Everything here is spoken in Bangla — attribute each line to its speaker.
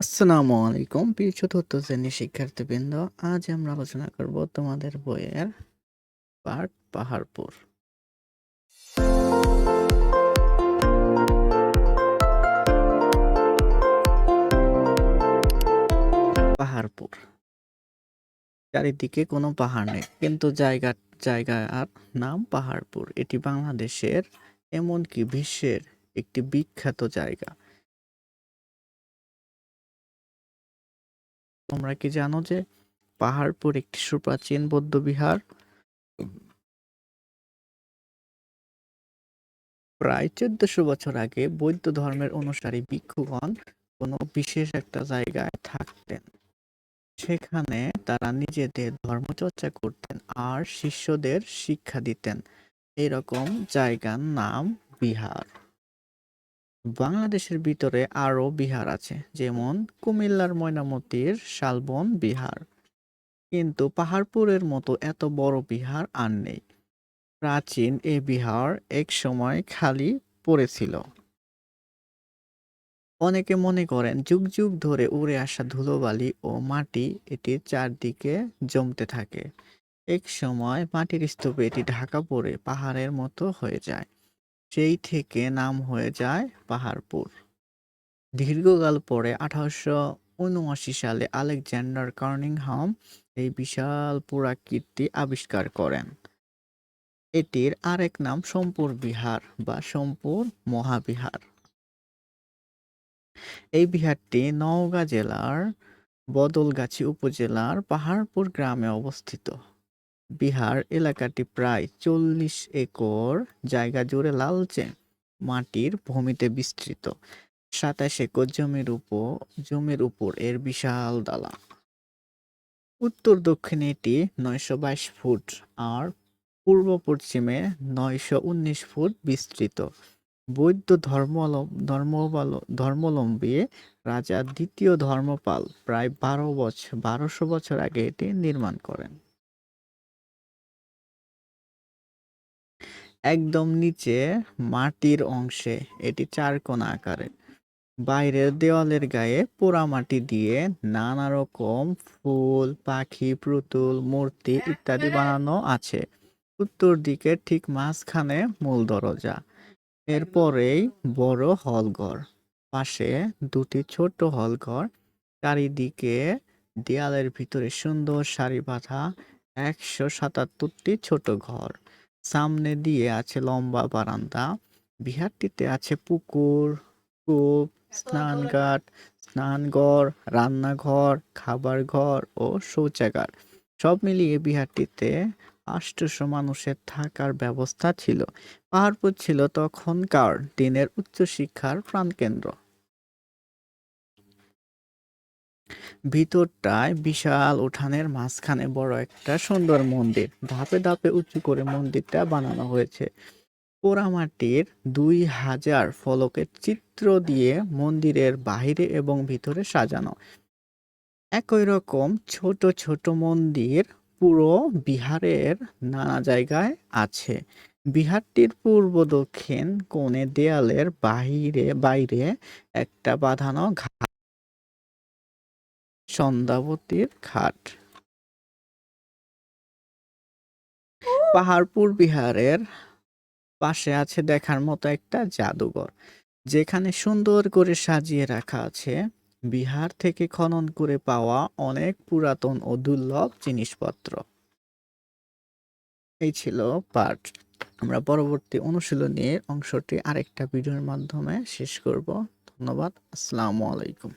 Speaker 1: আসসালামু আলাইকুম। প্রিয় চতুর্থ শ্রেণির শিক্ষার্থীবৃন্দ, আজ আমরা আলোচনা করব তোমাদের বইয়ের পাঠ পাহাড়পুর। পাহাড়পুর। চারিদিকে কোনো পাহাড় নেই, কিন্তু জায়গা, জায়গার নাম পাহাড়পুর। এটি বাংলাদেশের, এমনকি বিশ্বের একটি বিখ্যাত জায়গা। তোমরা কি জানো যে পাহাড়পুর একটি সুপ্রাচীন বৌদ্ধ বিহার? প্রায় চোদ্দশো বছর আগে বৌদ্ধ ধর্মের অনুসারী ভিক্ষুগণ কোনো বিশেষ একটা জায়গায় থাকতেন। সেখানে তারা নিজেদের ধর্মচর্চা করতেন আর শিষ্যদের শিক্ষা দিতেন। এরকম জায়গার নাম বিহার। বাংলাদেশের ভিতরে আরও বিহার আছে, যেমন কুমিল্লার ময়নামতির শালবন বিহার। কিন্তু পাহাড়পুরের মতো এত বড় বিহার আর নেই। প্রাচীন এ বিহার এক সময় খালি পড়েছিল। অনেকে মনে করেন, যুগ যুগ ধরে উড়ে আসা ধুলোবালি ও মাটি এটির চারদিকে জমতে থাকে। এক সময় মাটির স্তূপে এটি ঢাকা পড়ে পাহাড়ের মতো হয়ে যায়। সেই থেকে নাম হয়ে যায় পাহাড়পুর। দীর্ঘকাল পরে আঠারোশো উনআশি সালে আলেকজান্ডার কার্নিংহাম এই বিশাল পুরাকীর্তি আবিষ্কার করেন। এটির আরেক নাম সোমপুর বিহার বা সোমপুর মহাবিহার। এই বিহারটি নওগাঁ জেলার বদলগাছি উপজেলার পাহাড়পুর গ্রামে অবস্থিত। বিহার এলাকাটি প্রায় চল্লিশ একর জায়গা জুড়ে লালচে মাটির ভূমিতে বিস্তৃত। সাতাশ একর জমির উপর জমির উপর এর বিশাল দালা উত্তর দক্ষিণে এটি নয়শো বাইশ ফুট আর পূর্ব পশ্চিমে নয়শো উনিশ ফুট বিস্তৃত। বৌদ্ধ ধর্ম ধর্মাবলম্বী রাজা দ্বিতীয় ধর্মপাল প্রায় বারো বছর বারোশো বছর আগে এটি নির্মাণ করেন। একদম নিচে মাটির অংশে, এটি চারকোনা আকারের বাইরের দেওয়ালের গায়ে পোড়ামাটি দিয়ে নানা রকম ফুল, পাখি, পুতুল, মূর্তি ইত্যাদি বানানো আছে। উত্তর দিকে ঠিক মাঝখানে মূল দরজা। এরপরেই বড় হলঘর। পাশে দুটি ছোট হলঘর। চারিদিকে দেয়ালের ভিতরে সুন্দর সারি বাঁধা একশো সাতাত্তরটি ছোট ঘর। সামনে দিয়ে আছে লম্বা বারান্দা। বিহারটিতে আছে পুকুর কূপ স্নানঘাট স্নানঘর রান্নাঘর, খাবার ঘর ও শৌচাগার। সব মিলিয়ে বিহারটিতে আষ্টশো মানুষের থাকার ব্যবস্থা ছিল। পাহাড়পুর ছিল তখনকার দিনের উচ্চশিক্ষার প্রাণকেন্দ্র। ভিতরটায় বিশাল উঠানের মাঝখানে বড় একটা সুন্দর মন্দির। ধাপে ধাপে উঁচু করে মন্দিরটা বানানো হয়েছে। পোড়ামাটির দুই হাজার ফলকের চিত্র দিয়ে মন্দিরের বাহিরে এবং ভিতরে সাজানো। একই রকম ছোট ছোট মন্দির পুরো বিহারের নানা জায়গায় আছে। বিহারটির পূর্ব দক্ষিণ কোণে দেয়ালের বাহিরে, বাইরে একটা বাঁধানো সন্ধ্যাবতীর ঘাট। পাহাড়পুর বিহারের পাশে আছে দেখার মতো একটা জাদুঘর। যেখানে সুন্দর করে সাজিয়ে রাখা আছে। বিহার থেকে খনন করে পাওয়া অনেক পুরাতন ও দুর্লভ জিনিসপত্র। এই ছিল পার্ট আমরা পরবর্তী অনুশীলনীর অংশটি আরেকটা ভিডিওর মাধ্যমে শেষ করব। ধন্যবাদ। আসসালামু আলাইকুম।